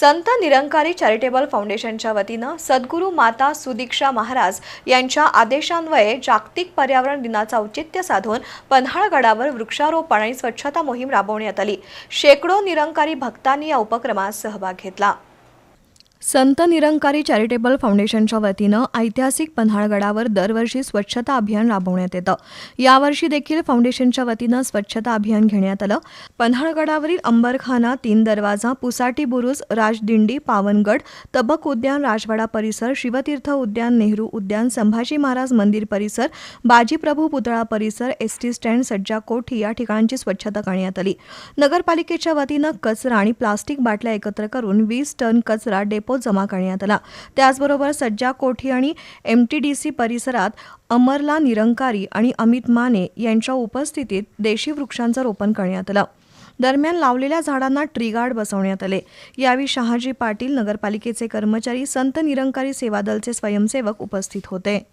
Sant Nirankari charitable फाउंडेशनच्या वतीनं सद्गुरू माता सुदीक्षा महाराज यांच्या आदेशान्वये जागतिक पर्यावरण दिनाचं औचित्य साधून पन्हाळगडावर वृक्षारोपण आणि स्वच्छता मोहीम राबवण्यात आली. शेकडो निरंकारी भक्तांनी या उपक्रमात सहभाग घेतला. संत निरंकारी चॅरिटेबल फाउंडेशनच्या वतीनं ऐतिहासिक पन्हाळगडावर दरवर्षी स्वच्छता अभियान राबवण्यात येतं. यावर्षी देखील फाउंडेशनच्या वतीनं स्वच्छता अभियान घेण्यात आलं. पन्हाळगडावरील अंबरखाना तीन दरवाजा पुसाटी बुरुज राजदिंडी पावनगड तबक उद्यान राजवाडा परिसर शिवतीर्थ उद्यान नेहरू उद्यान संभाजी महाराज मंदिर परिसर बाजीप्रभू पुतळा परिसर एस टी स्टँड सज्जा कोठी या ठिकाणांची स्वच्छता करण्यात आली. नगरपालिकेच्या वतीनं कचरा आणि प्लास्टिक बाटल्या एकत्र करून वीस टन कचरा डेपो डेपोत जमा करण्यात आला. त्याचबरोबर सज्जा कोठी आणि एम टी डी सी परिसरात अमरला निरंकारी आणि अमित माने यांच्या उपस्थितीत देशी वृक्षांचं रोपण करण्यात आलं. दरम्यान लावलेल्या झाडांना ट्रीगार्ड बसवण्यात आले. यावेळी शहाजी पाटील नगरपालिकेचे कर्मचारी संत निरंकारी सेवा दलचे स्वयंसेवक उपस्थित होते.